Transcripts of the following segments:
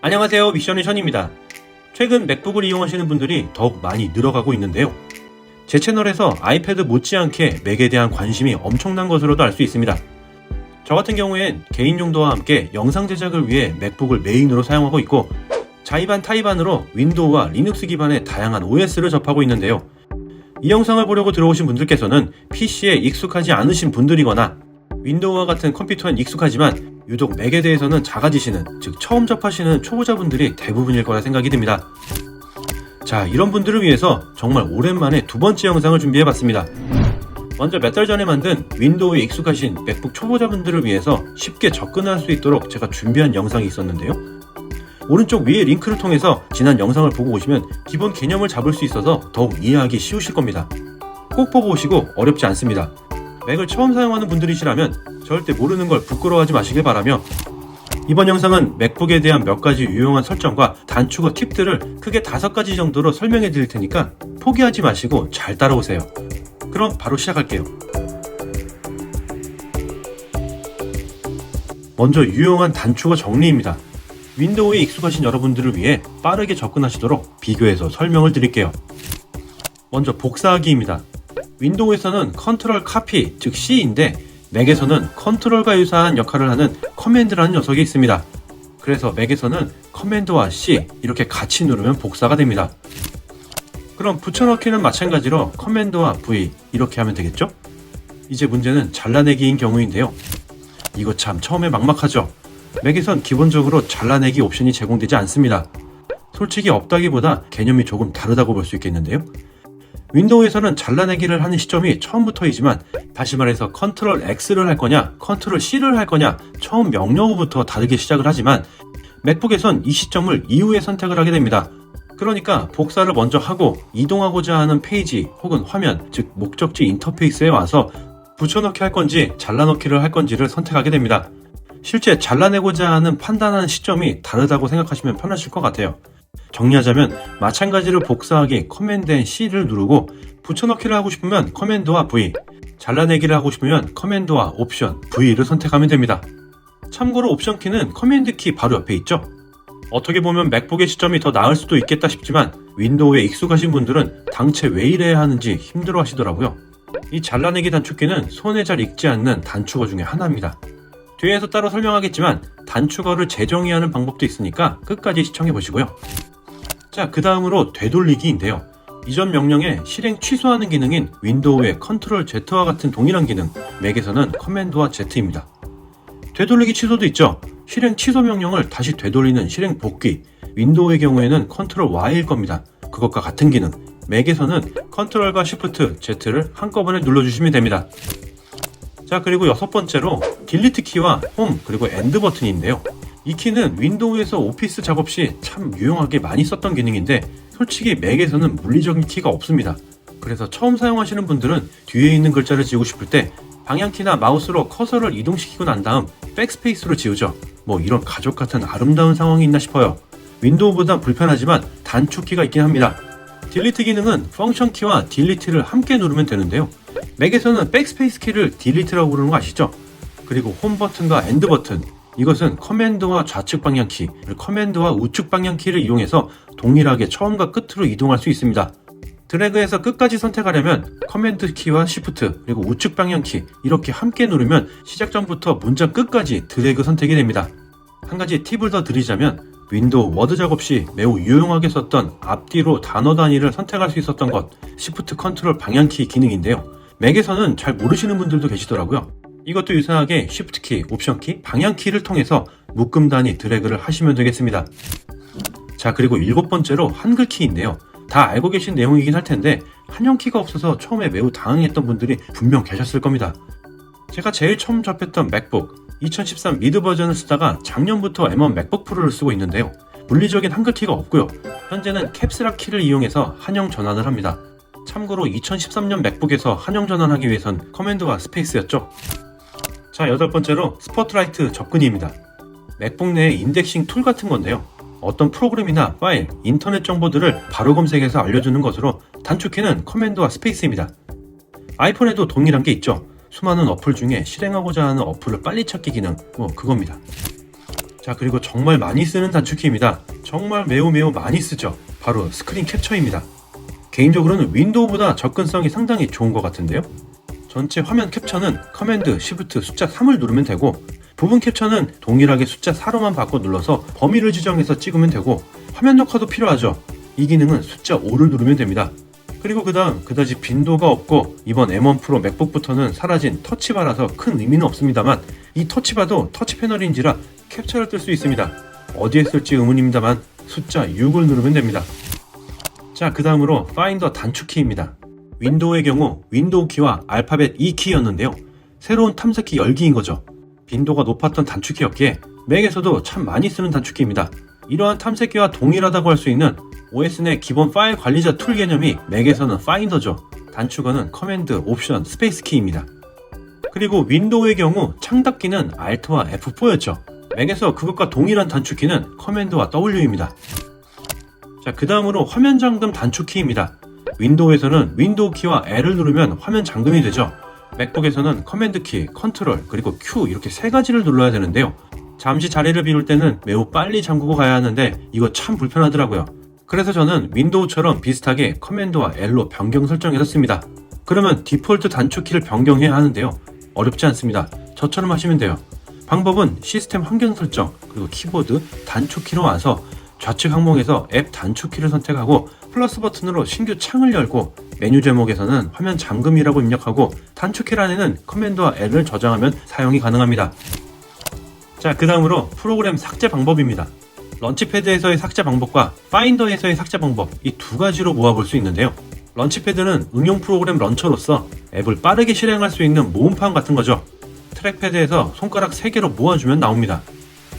안녕하세요 미션의 션입니다. 최근 맥북을 이용하시는 분들이 더욱 많이 늘어가고 있는데요. 제 채널에서 아이패드 못지않게 맥에 대한 관심이 엄청난 것으로도 알 수 있습니다. 저 같은 경우엔 개인 용도와 함께 영상 제작을 위해 맥북을 메인으로 사용하고 있고 자의반 타의반으로 윈도우와 리눅스 기반의 다양한 OS를 접하고 있는데요. 이 영상을 보려고 들어오신 분들께서는 PC에 익숙하지 않으신 분들이거나 윈도우와 같은 컴퓨터엔 익숙하지만 유독 맥에 대해서는 작아지시는, 즉 처음 접하시는 초보자분들이 대부분일 거라 생각이 듭니다. 자, 이런 분들을 위해서 정말 오랜만에 두 번째 영상을 준비해봤습니다. 먼저 몇 달 전에 만든 윈도우에 익숙하신 맥북 초보자분들을 위해서 쉽게 접근할 수 있도록 제가 준비한 영상이 있었는데요. 오른쪽 위에 링크를 통해서 지난 영상을 보고 오시면 기본 개념을 잡을 수 있어서 더욱 이해하기 쉬우실 겁니다. 꼭 보고 오시고 어렵지 않습니다. 맥을 처음 사용하는 분들이시라면 절대 모르는 걸 부끄러워하지 마시길 바라며 이번 영상은 맥북에 대한 몇 가지 유용한 설정과 단축어 팁들을 크게 다섯 가지 정도로 설명해 드릴 테니까 포기하지 마시고 잘 따라오세요. 그럼 바로 시작할게요. 먼저 유용한 단축어 정리입니다. 윈도우에 익숙하신 여러분들을 위해 빠르게 접근하시도록 비교해서 설명을 드릴게요. 먼저 복사하기입니다. 윈도우에서는 컨트롤 카피, 즉 C인데 맥에서는 컨트롤과 유사한 역할을 하는 커맨드라는 녀석이 있습니다. 그래서 맥에서는 커맨드와 C 이렇게 같이 누르면 복사가 됩니다. 그럼 붙여넣기는 마찬가지로 커맨드와 V 이렇게 하면 되겠죠? 이제 문제는 잘라내기인 경우인데요. 이거 참 처음에 막막하죠? 맥에선 기본적으로 잘라내기 옵션이 제공되지 않습니다. 솔직히 없다기보다 개념이 조금 다르다고 볼 수 있겠는데요. 윈도우에서는 잘라내기를 하는 시점이 처음부터이지만 다시 말해서 컨트롤 X를 할 거냐 컨트롤 C를 할 거냐 처음 명령어부터 다르게 시작을 하지만 맥북에선 이 시점을 이후에 선택을 하게 됩니다. 그러니까 복사를 먼저 하고 이동하고자 하는 페이지 혹은 화면 즉 목적지 인터페이스에 와서 붙여넣기 할 건지 잘라넣기를 할 건지를 선택하게 됩니다. 실제 잘라내고자 하는 판단하는 시점이 다르다고 생각하시면 편하실 것 같아요. 정리하자면 마찬가지로 복사하기 커맨드 앤 C를 누르고 붙여넣기를 하고 싶으면 커맨드와 V, 잘라내기를 하고 싶으면 커맨드와 옵션 V를 선택하면 됩니다. 참고로 옵션 키는 커맨드 키 바로 옆에 있죠. 어떻게 보면 맥북의 시점이 더 나을 수도 있겠다 싶지만 윈도우에 익숙하신 분들은 당최 왜 이래야 하는지 힘들어 하시더라고요. 이 잘라내기 단축키는 손에 잘 익지 않는 단축어 중에 하나입니다. 뒤에서 따로 설명하겠지만 단축어를 재정의하는 방법도 있으니까 끝까지 시청해 보시고요. 자, 그 다음으로 되돌리기인데요. 이전 명령에 실행 취소하는 기능인 윈도우의 컨트롤 Z와 같은 동일한 기능, 맥에서는 커맨드와 Z입니다. 되돌리기 취소도 있죠. 실행 취소 명령을 다시 되돌리는 실행 복귀, 윈도우의 경우에는 컨트롤 Y일 겁니다. 그것과 같은 기능, 맥에서는 컨트롤과 Shift, Z를 한꺼번에 눌러주시면 됩니다. 자 그리고 여섯 번째로 딜리트 키와 홈 그리고 엔드 버튼인데요. 이 키는 윈도우에서 오피스 작업 시 참 유용하게 많이 썼던 기능인데 솔직히 맥에서는 물리적인 키가 없습니다. 그래서 처음 사용하시는 분들은 뒤에 있는 글자를 지우고 싶을 때 방향키나 마우스로 커서를 이동시키고 난 다음 백스페이스로 지우죠. 뭐 이런 가족 같은 아름다운 상황이 있나 싶어요. 윈도우보다 불편하지만 단축키가 있긴 합니다. 딜리트 기능은 펑션 키와 딜리트를 함께 누르면 되는데요. 맥에서는 백스페이스 키를 딜리트라고 부르는 거 아시죠? 그리고 홈 버튼과 엔드 버튼 이것은 커맨드와 좌측 방향 키, 커맨드와 우측 방향 키를 이용해서 동일하게 처음과 끝으로 이동할 수 있습니다. 드래그해서 끝까지 선택하려면 커맨드 키와 시프트 그리고 우측 방향 키 이렇게 함께 누르면 시작 전부터 문장 끝까지 드래그 선택이 됩니다. 한 가지 팁을 더 드리자면 윈도우 워드 작업 시 매우 유용하게 썼던 앞뒤로 단어 단위를 선택할 수 있었던 것 시프트 컨트롤 방향키 기능인데요. 맥에서는 잘 모르시는 분들도 계시더라고요. 이것도 유사하게 Shift 키, 옵션 키, 방향 키를 통해서 묶음 단위 드래그를 하시면 되겠습니다. 자, 그리고 일곱 번째로 한글 키인데요. 다 알고 계신 내용이긴 할 텐데 한영 키가 없어서 처음에 매우 당황했던 분들이 분명 계셨을 겁니다. 제가 제일 처음 접했던 맥북 2013 미드 버전을 쓰다가 작년부터 M1 맥북 프로를 쓰고 있는데요. 물리적인 한글 키가 없고요. 현재는 캡스락 키를 이용해서 한영 전환을 합니다. 참고로 2013년 맥북에서 한영 전환하기 위해선 커맨드와 스페이스였죠. 자, 여덟 번째로 스포트라이트 접근입니다. 맥북 내의 인덱싱 툴 같은 건데요. 어떤 프로그램이나 파일, 인터넷 정보들을 바로 검색해서 알려주는 것으로 단축키는 커맨드와 스페이스입니다. 아이폰에도 동일한 게 있죠. 수많은 어플 중에 실행하고자 하는 어플을 빨리 찾기 기능, 뭐 그겁니다. 자, 그리고 정말 많이 쓰는 단축키입니다. 정말 매우 매우 많이 쓰죠. 바로 스크린 캡처입니다. 개인적으로는 윈도우보다 접근성이 상당히 좋은 것 같은데요. 전체 화면 캡처는 커맨드, 시프트, 숫자 3을 누르면 되고 부분 캡처는 동일하게 숫자 4로만 바꿔 눌러서 범위를 지정해서 찍으면 되고 화면 녹화도 필요하죠. 이 기능은 숫자 5를 누르면 됩니다. 그리고 그 다음 그다지 빈도가 없고 이번 M1 프로 맥북부터는 사라진 터치바라서 큰 의미는 없습니다만 이 터치바도 터치 패널인지라 캡처를 뜰 수 있습니다. 어디에 쓸지 의문입니다만 숫자 6을 누르면 됩니다. 자, 그 다음으로 파인더 단축키입니다. 윈도우의 경우 윈도우 키와 알파벳 E 키였는데요. 새로운 탐색키 열기인 거죠. 빈도가 높았던 단축키였기에 맥에서도 참 많이 쓰는 단축키입니다. 이러한 탐색기와 동일하다고 할 수 있는 OS 내 기본 파일 관리자 툴 개념이 맥에서는 파인더죠. 단축어는 커맨드, 옵션, 스페이스 키입니다. 그리고 윈도우의 경우 창닫기는 Alt와 F4였죠. 맥에서 그것과 동일한 단축키는 커맨드와 W입니다. 자, 그 다음으로 화면 잠금 단축 키입니다. 윈도우에서는 윈도우 키와 L을 누르면 화면 잠금이 되죠. 맥북에서는 커맨드 키, 컨트롤, 그리고 Q 이렇게 세 가지를 눌러야 되는데요. 잠시 자리를 비울 때는 매우 빨리 잠그고 가야 하는데 이거 참 불편하더라고요. 그래서 저는 윈도우처럼 비슷하게 커맨드와 L로 변경 설정해서 씁니다. 그러면 디폴트 단축키를 변경해야 하는데요. 어렵지 않습니다. 저처럼 하시면 돼요. 방법은 시스템 환경 설정, 그리고 키보드 단축키로 와서 좌측 항목에서 앱 단축키를 선택하고 플러스 버튼으로 신규 창을 열고 메뉴 제목에서는 화면 잠금이라고 입력하고 단축키란에는 커맨드와 L을 저장하면 사용이 가능합니다. 자, 그 다음으로 프로그램 삭제 방법입니다. 런치패드에서의 삭제 방법과 파인더에서의 삭제 방법 이 두 가지로 모아볼 수 있는데요. 런치패드는 응용 프로그램 런처로서 앱을 빠르게 실행할 수 있는 모음판 같은 거죠. 트랙패드에서 손가락 3개로 모아주면 나옵니다.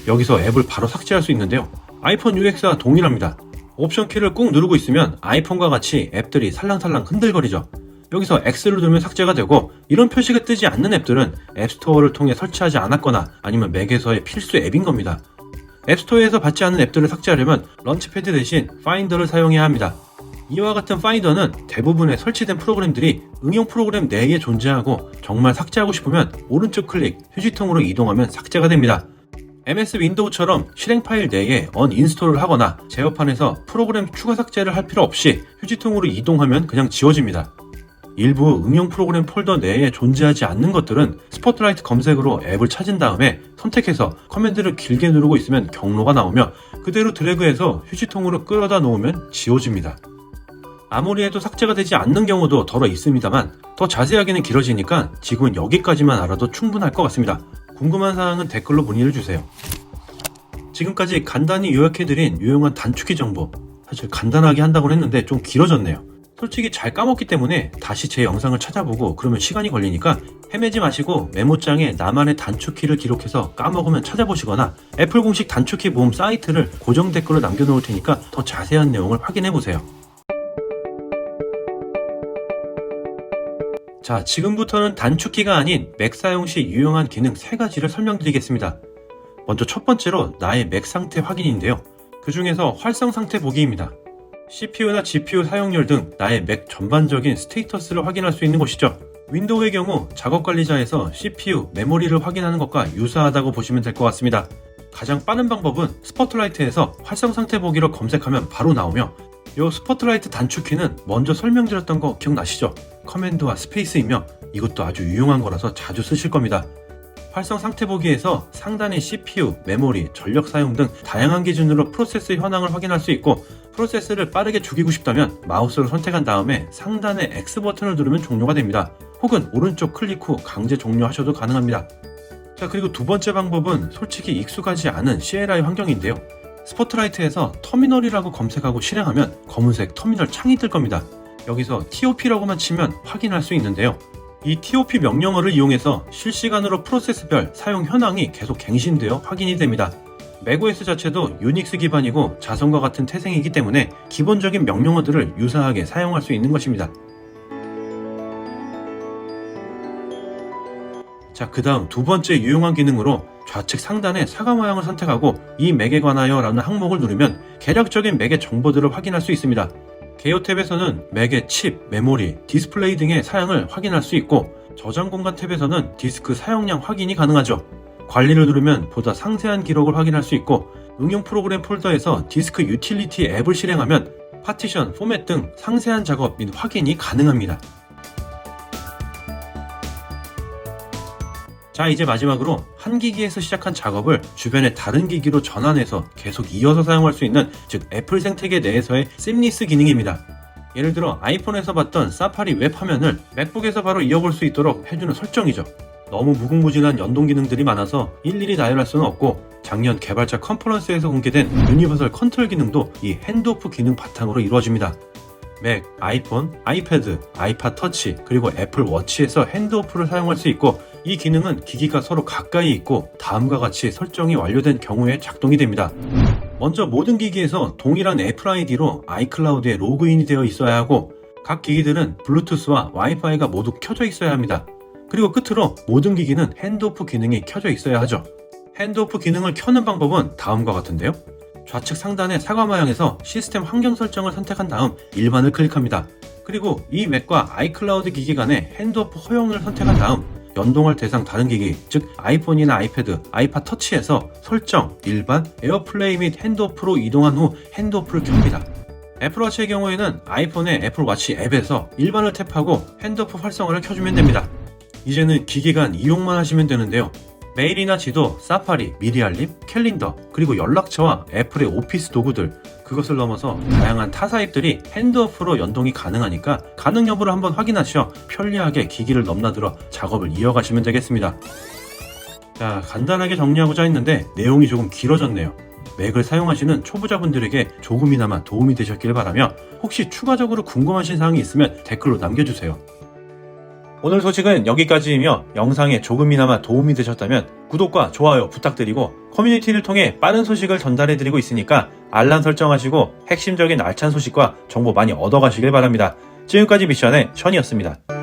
여기서 앱을 바로 삭제할 수 있는데요. 아이폰 UX와 동일합니다. 옵션 키를 꾹 누르고 있으면 아이폰과 같이 앱들이 살랑살랑 흔들거리죠. 여기서 X를 누르면 삭제가 되고 이런 표시가 뜨지 않는 앱들은 앱스토어를 통해 설치하지 않았거나 아니면 맥에서의 필수 앱인 겁니다. 앱스토어에서 받지 않는 앱들을 삭제하려면 런치패드 대신 파인더를 사용해야 합니다. 이와 같은 파인더는 대부분의 설치된 프로그램들이 응용 프로그램 내에 존재하고 정말 삭제하고 싶으면 오른쪽 클릭, 휴지통으로 이동하면 삭제가 됩니다. MS 윈도우처럼 실행 파일 내에 언인스톨을 하거나 제어판에서 프로그램 추가 삭제를 할 필요 없이 휴지통으로 이동하면 그냥 지워집니다. 일부 응용 프로그램 폴더 내에 존재하지 않는 것들은 스포트라이트 검색으로 앱을 찾은 다음에 선택해서 커맨드를 길게 누르고 있으면 경로가 나오며 그대로 드래그해서 휴지통으로 끌어다 놓으면 지워집니다. 아무리 해도 삭제가 되지 않는 경우도 덜어 있습니다만 더 자세하게는 길어지니까 지금은 여기까지만 알아도 충분할 것 같습니다. 궁금한 사항은 댓글로 문의를 주세요. 지금까지 간단히 요약해드린 유용한 단축키 정보 사실 간단하게 한다고 했는데 좀 길어졌네요. 솔직히 잘 까먹기 때문에 다시 제 영상을 찾아보고 그러면 시간이 걸리니까 헤매지 마시고 메모장에 나만의 단축키를 기록해서 까먹으면 찾아보시거나 애플 공식 단축키 모음 사이트를 고정 댓글로 남겨놓을 테니까 더 자세한 내용을 확인해 보세요. 자, 지금부터는 단축키가 아닌 맥 사용 시 유용한 기능 3가지를 설명드리겠습니다. 먼저 첫 번째로 나의 맥 상태 확인인데요. 그 중에서 활성 상태 보기입니다. CPU나 GPU 사용률 등 나의 맥 전반적인 스테이터스를 확인할 수 있는 곳이죠. 윈도우의 경우 작업 관리자에서 CPU, 메모리를 확인하는 것과 유사하다고 보시면 될 것 같습니다. 가장 빠른 방법은 스포트라이트에서 활성 상태 보기로 검색하면 바로 나오며 이 스포트라이트 단축키는 먼저 설명드렸던 거 기억나시죠? 커맨드와 스페이스이며 이것도 아주 유용한 거라서 자주 쓰실 겁니다. 활성 상태 보기에서 상단의 CPU, 메모리, 전력 사용 등 다양한 기준으로 프로세스 현황을 확인할 수 있고 프로세스를 빠르게 죽이고 싶다면 마우스를 선택한 다음에 상단의 X 버튼을 누르면 종료가 됩니다. 혹은 오른쪽 클릭 후 강제 종료하셔도 가능합니다. 자 그리고 두 번째 방법은 솔직히 익숙하지 않은 CLI 환경인데요. 스포트라이트에서 터미널이라고 검색하고 실행하면 검은색 터미널 창이 뜰 겁니다. 여기서 TOP라고만 치면 확인할 수 있는데요. 이 TOP 명령어를 이용해서 실시간으로 프로세스별 사용 현황이 계속 갱신되어 확인이 됩니다. 맥OS 자체도 유닉스 기반이고 자성과 같은 태생이기 때문에 기본적인 명령어들을 유사하게 사용할 수 있는 것입니다. 자, 그 다음 두 번째 유용한 기능으로 좌측 상단에 사과 모양을 선택하고 이 맥에 관하여 라는 항목을 누르면 개략적인 맥의 정보들을 확인할 수 있습니다. 개요 탭에서는 맥의 칩, 메모리, 디스플레이 등의 사양을 확인할 수 있고 저장 공간 탭에서는 디스크 사용량 확인이 가능하죠. 관리를 누르면 보다 상세한 기록을 확인할 수 있고 응용 프로그램 폴더에서 디스크 유틸리티 앱을 실행하면 파티션, 포맷 등 상세한 작업 및 확인이 가능합니다. 자, 이제 마지막으로 한 기기에서 시작한 작업을 주변의 다른 기기로 전환해서 계속 이어서 사용할 수 있는 즉 애플 생태계 내에서의 심리스 기능입니다. 예를 들어 아이폰에서 봤던 사파리 웹 화면을 맥북에서 바로 이어볼 수 있도록 해주는 설정이죠. 너무 무궁무진한 연동 기능들이 많아서 일일이 나열할 수는 없고 작년 개발자 컨퍼런스에서 공개된 유니버설 컨트롤 기능도 이 핸드오프 기능 바탕으로 이루어집니다. 맥, 아이폰, 아이패드, 아이팟 터치, 그리고 애플 워치에서 핸드오프를 사용할 수 있고 이 기능은 기기가 서로 가까이 있고 다음과 같이 설정이 완료된 경우에 작동이 됩니다. 먼저 모든 기기에서 동일한 애플 아이디로 아이클라우드에 로그인이 되어 있어야 하고 각 기기들은 블루투스와 와이파이가 모두 켜져 있어야 합니다. 그리고 끝으로 모든 기기는 핸드오프 기능이 켜져 있어야 하죠. 핸드오프 기능을 켜는 방법은 다음과 같은데요. 좌측 상단의 사과 모양에서 시스템 환경 설정을 선택한 다음 일반을 클릭합니다. 그리고 이 맥과 아이클라우드 기기 간의 핸드오프 허용을 선택한 다음 연동할 대상 다른 기기, 즉 아이폰이나 아이패드, 아이팟 터치에서 설정, 일반, 에어플레이 및 핸드오프로 이동한 후 핸드오프를 켭니다. 애플워치의 경우에는 아이폰의 애플워치 앱에서 일반을 탭하고 핸드오프 활성화를 켜주면 됩니다. 이제는 기기 간 이용만 하시면 되는데요. 메일이나 지도, 사파리, 미리 알림, 캘린더, 그리고 연락처와 애플의 오피스 도구들, 그것을 넘어서 다양한 타사 앱들이 핸드오프로 연동이 가능하니까 가능 여부를 한번 확인하셔 편리하게 기기를 넘나들어 작업을 이어가시면 되겠습니다. 자, 간단하게 정리하고자 했는데 내용이 조금 길어졌네요. 맥을 사용하시는 초보자분들에게 조금이나마 도움이 되셨길 바라며 혹시 추가적으로 궁금하신 사항이 있으면 댓글로 남겨주세요. 오늘 소식은 여기까지이며 영상에 조금이나마 도움이 되셨다면 구독과 좋아요 부탁드리고 커뮤니티를 통해 빠른 소식을 전달해드리고 있으니까 알람 설정하시고 핵심적인 알찬 소식과 정보 많이 얻어가시길 바랍니다. 지금까지 미션의 션이었습니다.